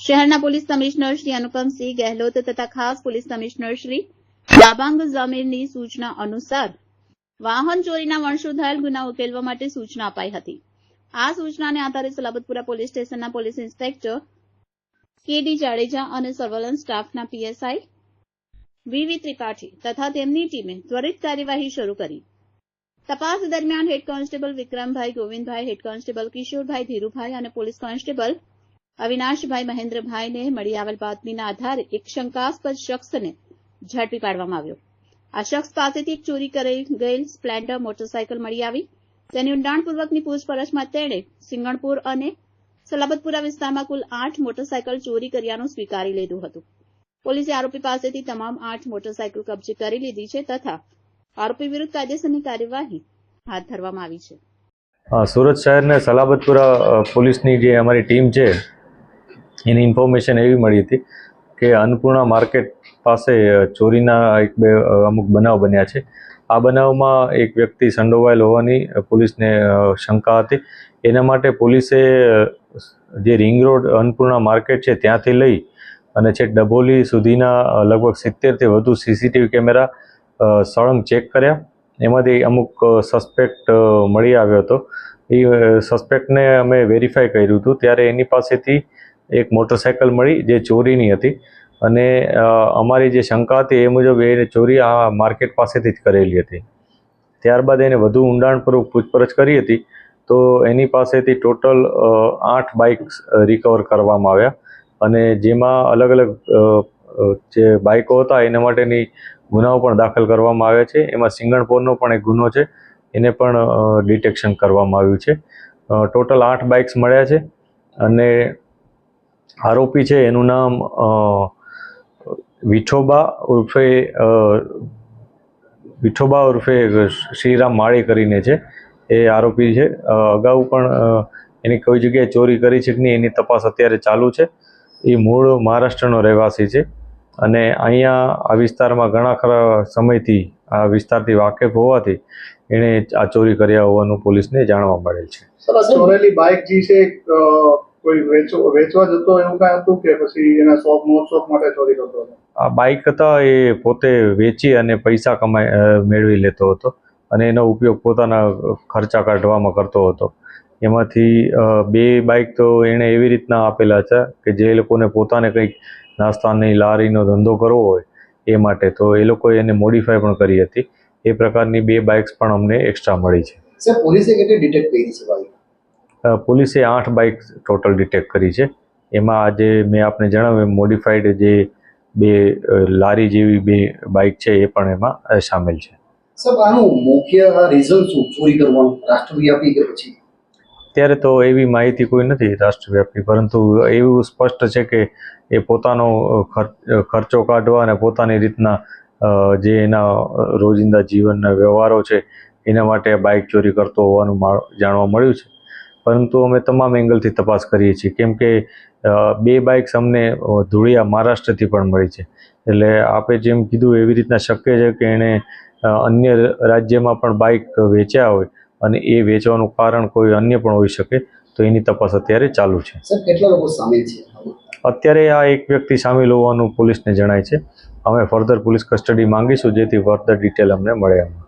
શહેરના police commissioner Shri Anupamsinh Gahlot તથા ખાસ પોલીસ કમિશનર શ્રી દાબાંગ ઝમીરની સૂચના અનુસાર વાહન ચોરીના વંશોધાયેલ ગુના ઉકેલવા માટે સૂચના અપાઈ હતી. આ સૂચનાને આધારે સલાબતપુરા પોલીસ સ્ટેશનના પોલીસ ઇન્સ્પેક્ટર કેડી જાડેજા અને સર્વેલન્સ સ્ટાફના પીએસઆઈ વીવી ત્રિપાઠી તથા તેમની ટીમે ત્વરિત કાર્યવાહી શરૂ કરી. તપાસ દરમિયાન head constable Vikrambhai Govindbhai, head constable Kishorbhai Dhirubhai અને પોલીસ કોન્સ્ટેબલ અવિનાશભાઈ મહેન્દ્રભાઈને મળી આવેલ બાતમીના આધારે એક શંકાસ્પદ શખ્સને ઝડપી પાડવામાં આવ્યો. આ શખ્સ પાસેથી એક ચોરી કરી ગયેલ સ્પ્લેન્ડર મોટરસાયકલ મળી આવી. તેની ઊંડાણપૂર્વકની પૂછપરછમાં તેણે સિંગણપુર અને સલાબતપુરા વિસ્તારમાં કુલ આઠ મોટરસાયકલ ચોરી કર્યાનું સ્વીકારી લીધું હતું. પોલીસે આરોપી પાસેથી તમામ આઠ મોટરસાયકલ કબજે કરી લીધી છે તથા આરોપી વિરુદ્ધ કાયદેસરની કાર્યવાહી હાથ ધરવામાં આવી છે. સુરત શહેરને સલાબતપુરા પોલીસની જે અમારી ટીમ છે એની ઇન્ફોર્મેશન એવી મળી હતી કે અન્નપૂર્ણા માર્કેટ પાસે ચોરીના એક બે અમુક બનાવ બન્યા છે. આ બનાવમાં એક વ્યક્તિ સંડોવાયેલ હોવાની પોલીસને શંકા હતી. એના માટે પોલીસે જે રિંગ રોડ અન્નપૂર્ણા માર્કેટ છે ત્યાંથી લઈ અને છેક ડભોલી સુધીના લગભગ સિત્તેરથી વધુ સીસીટીવી કેમેરા સળંગ ચેક કર્યા. એમાંથી અમુક સસ્પેક્ટ મળી આવ્યો હતો. એ સસ્પેક્ટને અમે વેરીફાઈ કર્યું હતું. ત્યારે એની પાસેથી એક મોટરસાયકલ મળી જે ચોરીની હતી. અને અમારી જે શંકા હતી એ મુજબ એ ચોરી આ માર્કેટ પાસેથી જ કરેલી હતી. ત્યારબાદ એને વધુ ઊંડાણપૂર્વક પૂછપરછ કરી હતી. તો એની પાસેથી ટોટલ આઠ બાઇક્સ રિકવર કરવામાં આવ્યા. અને જેમાં અલગ અલગ જે બાઇકો હતા એના માટેની ગુનાઓ પણ દાખલ કરવામાં આવ્યા છે. એમાં સિંગણપોરનો પણ એક ગુનો છે. એને પણ ડિટેક્શન કરવામાં આવ્યું છે. ટોટલ આઠ બાઇક્સ મળ્યા છે. અને આરોપી છે, એનું નામ વિઠોબા ઉર્ફે વિઠોબા ઉર્ફે શ્રીરામ માળી કરીને છે. એ આરોપી છે. અગાઉ પણ એની કોઈ જગ્યાએ ચોરી કરી છે કે નહીં એની તપાસ અત્યારે ચાલુ છે. એ મૂળ મહારાષ્ટ્રનો રહેવાસી છે. અને અહીંયા આ વિસ્તારમાં ઘણા ખરા સમયથી, આ વિસ્તારથી વાકેફ હોવાથી એણે આ ચોરી કર્યા હોવાનું પોલીસને જાણવા મળેલ છે. ચોરેલી બાઇક જે છે કોઈ વેચવા વેચવા જતો એવું કાંઈ હતું કે પછી એના શોખ મોજ શોખ માટે ચોરી કરતો હતો? આ બાઇક હતા એ પોતે વેચી અને પૈસા કમાઈ મેળવી લેતો હતો અને એનો ઉપયોગ પોતાના ખર્ચા કાઢવામાં કરતો હતો. એમાંથી બે બાઇક તો એણે એવી રીતના આપેલા છે કે જે લોકોને પોતાને કંઈક નાસ્તાની લારીનો ધંધો કરવો હોય એ માટે તો એ લોકોએ એને મોડિફાય પણ કરી હતી. એ પ્રકારની બે બાઇક્સ પણ અમને એક્સ્ટ્રા મળી છે. સર પોલીસે કેટલી ડિટેક્ટ કરી છે અ, પોલીસે આઠ બાઇક ટોટલ ડિટેક્ટ કરી છે. એમાં આજે મેં આપને જણાવ્યું મોડિફાઈડ જે બે લારી જેવી બે બાઇક છે એ પણ એમાં સામેલ છે. ત્યારે આનું મુખ્ય રીઝન શું? ચોરી કરવાનું? રાષ્ટ્રવ્યાપી કે પછી? અત્યારે તો એવી માહિતી કોઈ નથી રાષ્ટ્રવ્યાપી પરંતુ એવું સ્પષ્ટ છે કે એ પોતાનો ખર્ચો કાઢવા અને પોતાની રીતના જે એના રોજિંદા જીવનના વ્યવહારો છે એના માટે બાઇક ચોરી કરતો હોવાનું જાણવા મળ્યું છે. પરંતુ અમે તમામ એંગલથી તપાસ કરીએ છીએ. કેમ કે બે બાઇક્સ અમને ધૂળિયા મહારાષ્ટ્રથી પણ મળી છે. એટલે આપે જેમ કીધું એવી રીતના શક્ય છે કે એણે અન્ય રાજ્યમાં પણ બાઇક વેચ્યા હોય અને એ વેચવાનું કારણ કોઈ અન્ય પણ હોઈ શકે તો એની તપાસ અત્યારે ચાલુ છે. કેટલા લોકો સામેલ છે? અત્યારે આ એક વ્યક્તિ સામેલ હોવાનું પોલીસને જણાય છે. અમે ફર્ધર પોલીસ કસ્ટડી માંગીશું જેથી ફર્ધર ડિટેલ અમને મળે એમાં.